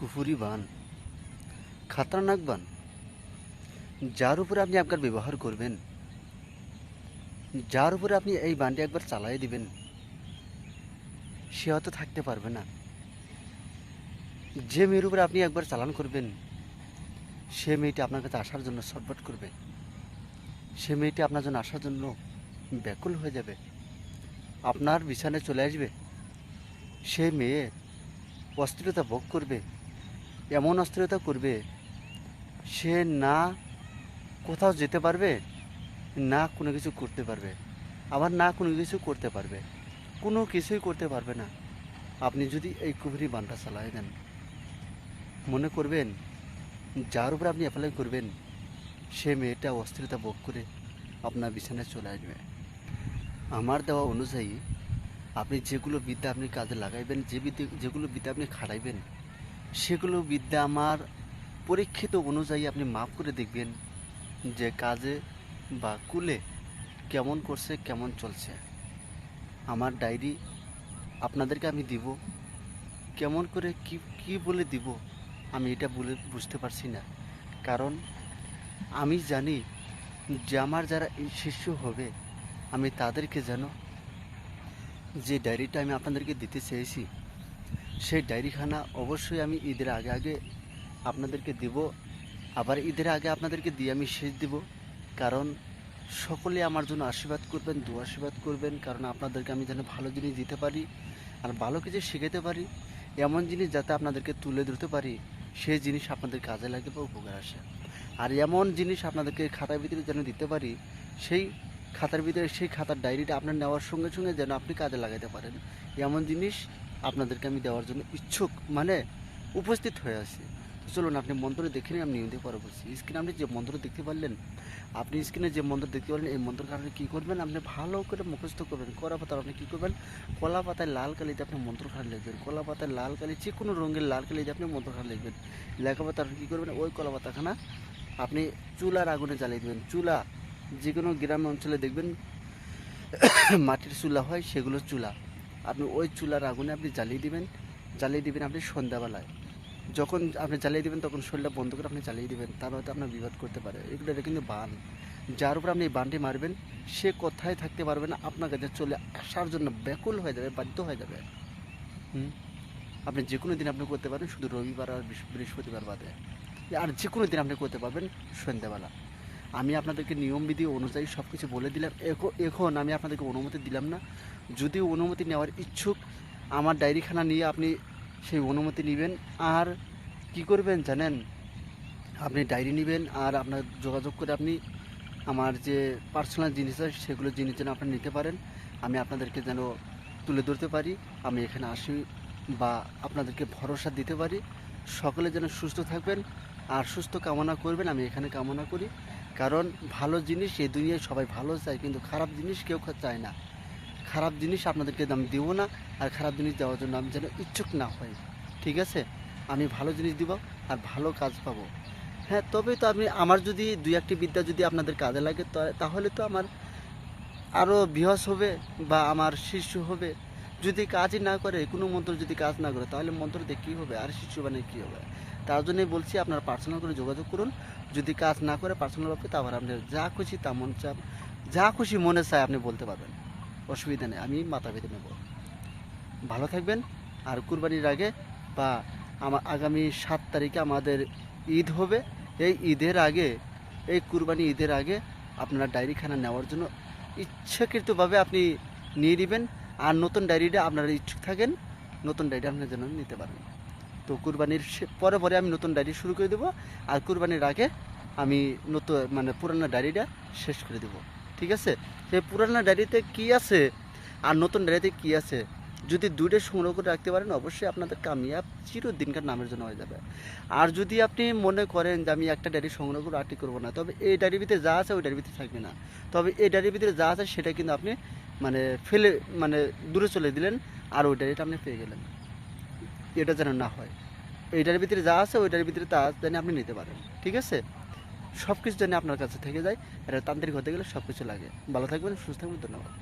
কুফুরি বান, খাতরনাক বান, যার উপরে আপনি একবার ব্যবহার করবেন, যার উপরে আপনি এই বানটি একবার চালাই দিবেন, সে হয়তো থাকতে পারবে না। যে মেয়ের উপরে আপনি একবার চালান করবেন, সে মেয়েটি আপনার কাছে আসার জন্য ছটফট করবে। সে মেয়েটি আপনার জন্য আসার জন্য ব্যাকুল হয়ে যাবে। আপনার বিছানায় চলে আসবে। সে মেয়ে অস্থিরতা ভোগ করবে। এমন অস্থিরতা করবে, সে না কোথাও যেতে পারবে, না কোনো কিছু করতে পারবে, আবার না কোনো কিছু করতে পারবে, কোনো কিছুই করতে পারবে না। আপনি যদি এই কুবরি বানটা চালাই দেন, মনে করবেন যার উপরে আপনি অ্যাপ্লাই করবেন, সে মেয়েটা অস্থিরতা ভোগ করে আপনার বিছানায় চলে আসবে। আমার দেওয়া অনুযায়ী আপনি যেগুলো বিদ্যা আপনি কাজে লাগাইবেন, যে বিদ্যা যেগুলো বিদ্যা আপনি খাটাইবেন সেগুলো বিদ্যা আমার পরীক্ষিত অনুযায়ী আপনি মাপ করে দেখবেন যে কাজে বা কুলে কেমন করছে, কেমন চলছে। আমার ডায়েরি আপনাদেরকে আমি দিব। কেমন করে কি কি বলে দিব আমি এটা বলে বুঝতে পারছি না। কারণ আমি জানি যে আমার যারা শিষ্য হবে, আমি তাদেরকে যেন যে ডায়েরিটা আমি আপনাদেরকে দিতে চেয়েছি সেই ডায়েরিখানা অবশ্যই আমি ঈদের আগে আগে আপনাদেরকে দেব। আবার ঈদের আগে আপনাদেরকে দিয়ে আমি শেষ দেব। কারণ সকলে আমার জন্য আশীর্বাদ করবেন দু আশীর্বাদ করবেন। কারণ আপনাদেরকে আমি যেন ভালো জিনিস দিতে পারি আর ভালো কিছু শেখাতে পারি, এমন জিনিস যাতে আপনাদেরকে তুলে ধরতে পারি, সেই জিনিস আপনাদের কাজে লাগে বা উপকার আসে। আর এমন জিনিস আপনাদেরকে খাতার ভিতরে যেন দিতে পারি, সেই খাতার ভিতরে সেই খাতার ডায়েরিটা আপনার নেওয়ার সঙ্গে সঙ্গে যেন আপনি কাজে লাগাতে পারেন। এমন জিনিস আপনাদেরকে আমি দেওয়ার জন্য ইচ্ছুক মানে উপস্থিত হয়ে আছি। চলুন, আপনি মন্ত্র দেখে নিন, আমি নিয়মিত পরে বলছি। স্ক্রিনে আপনি যে মন্ত্র দেখতে পারলেন, আপনি স্ক্রিনে যে মন্ত্র দেখতে পারলেন, এই মন্ত্র কারণে কী করবেন? আপনি ভালো করে মুখস্থ করবেন। কলা পাতা আপনি কী করবেন? কলা পাতায় লাল কালিতে আপনি মন্ত্রখান লিখবেন। কলা পাতায় লাল কালি, যে কোনো রঙের লাল কালিতে আপনি মন্ত্রখান লিখবেন। লেখা পাতা আপনি কী করবেন? ওই কলা পাতাখানা আপনি চুলার আগুনে জ্বালিয়ে দেবেন। চুলা, যে কোনো গ্রাম অঞ্চলে দেখবেন, মাটির চুলা হয়, সেগুলো চুলা। আপনি ওই চুলার আগুনে আপনি জ্বালিয়ে দিবেন জ্বালিয়ে দিবেন আপনি সন্ধ্যাবেলায়। যখন আপনি জ্বালিয়ে দিবেন, তখন শরীরটা বন্ধ করে আপনি জ্বালিয়ে দিবেন, তার হয়তো আপনার বিবাদ করতে পারে। এগুলো এটা কিন্তু বান। যার উপর আপনি এই বানটি মারবেন, সে কোথায় থাকতে পারবে না, আপনার কাছে চলে আসার জন্য ব্যাকুল হয়ে যাবে, বাধ্য হয়ে যাবে। হুম? আপনি যে কোনো দিন আপনি করতে পারেন, শুধু রবিবার আর বৃহস্পতিবার বাদে। আর যে কোনো দিন আপনি করতে পারবেন সন্ধ্যাবেলা। আমি আপনাদেরকে নিয়মবিধি অনুযায়ী সব কিছু বলে দিলাম। এখ- এখন আমি আপনাদেরকে অনুমতি দিলাম না। যদি অনুমতি নেওয়ার ইচ্ছুক, আমার ডায়েরিখানা নিয়ে আপনি সেই অনুমতি নেবেন। আর কি করবেন জানেন? আপনি ডায়েরি নেবেন আর আপনার যোগাযোগ করে আপনি আমার যে পার্সোনাল জিনিস আছে, সেগুলো জিনিস যেন আপনি নিতে পারেন। আমি আপনাদেরকে যেন তুলে ধরতে পারি। আমি এখানে আসি বা আপনাদেরকে ভরসা দিতে পারি। সকলে যেন সুস্থ থাকবেন আর সুস্থ কামনা করবেন। আমি এখানে কামনা করি। কারণ ভালো জিনিস এই দুনিয়ায় সবাই ভালো চায়, কিন্তু খারাপ জিনিস কেউ চায় না। খারাপ জিনিস আপনাদেরকে আমি দেবো না, আর খারাপ জিনিস দেওয়ার জন্য আমি যেন ইচ্ছুক না হই। ঠিক আছে? আমি ভালো জিনিস দিব আর ভালো কাজ পাবো। হ্যাঁ তবে তো আপনি আমার যদি দুই একটি বিদ্যা যদি আপনাদের কাজে লাগে তাহলে তো আমার আরও বিহস হবে বা আমার শিষ্য হবে। যদি কাজই না করে, কোনো মন্ত্র যদি কাজ না করে, তাহলে মন্ত্র দিয়ে কী হবে? আর শিশু বানিয়ে কী হবে? তার জন্যই বলছি, আপনারা পার্সোনাল করে যোগাযোগ করুন। যদি কাজ না করে পার্সোনালভাবে তারপর আপনি যা খুশি তা মন চাপ, যা খুশি মনে চায় আপনি বলতে পারবেন। অসুবিধা নেই, আমি মাথা বেঁধে নেব। ভালো থাকবেন, আর কুরবানির আগে বা আমার আগামী সাত তারিখে আমাদের ঈদ হবে। এই ঈদের আগে, এই কুরবানি ঈদের আগে আপনারা ডায়েরিখানা নেওয়ার জন্য ইচ্ছাকৃতভাবে আপনি নিয়ে নেবেন। আর নতুন ডায়েরিটা আপনারা ইচ্ছুক থাকেন, নতুন ডায়েরি আপনার জন্য নিতে পারেন। তো কুরবানির পরে পরে আমি নতুন ডায়েরি শুরু করে দেবো, আর কুরবানির আগে আমি নতুন মানে পুরানো ডায়েরিটা শেষ করে দেবো। ঠিক আছে? সেই পুরানো ডায়েরিতে কি আছে আর নতুন ডায়েরিতে কি আছে, যদি দুইটা সংগ্রহ করে রাখতে পারেন, অবশ্যই আপনাদের কামিয়াব চিরদিনকার নামের জন্য হয়ে যাবে। আর যদি আপনি মনে করেন যে আমি একটা ডায়েরি সংগ্রহ করে আটটি করব না, তবে এই ডায়েরির ভিতরে যা আছে ওই ডায়েরির ভিতরে থাকবে না। তবে এই ডায়েরির ভিতরে যা আছে সেটা কিন্তু আপনি মানে ফেলে মানে দূরে চলে দিলেন আর ওই এটা আপনি পেয়ে গেলেন। এটা যেন না হয়। এইটার ভিতরে যা আছে ওইটার ভিতরে তা যেন আপনি নিতে পারেন, ঠিক আছে? সব কিছু যেন আপনার কাছে থেকে যায়, এটা তান্ত্রিক হতে গেলে সব কিছু লাগে। ভালো থাকবেন, সুস্থ থাকবেন, ধন্যবাদ।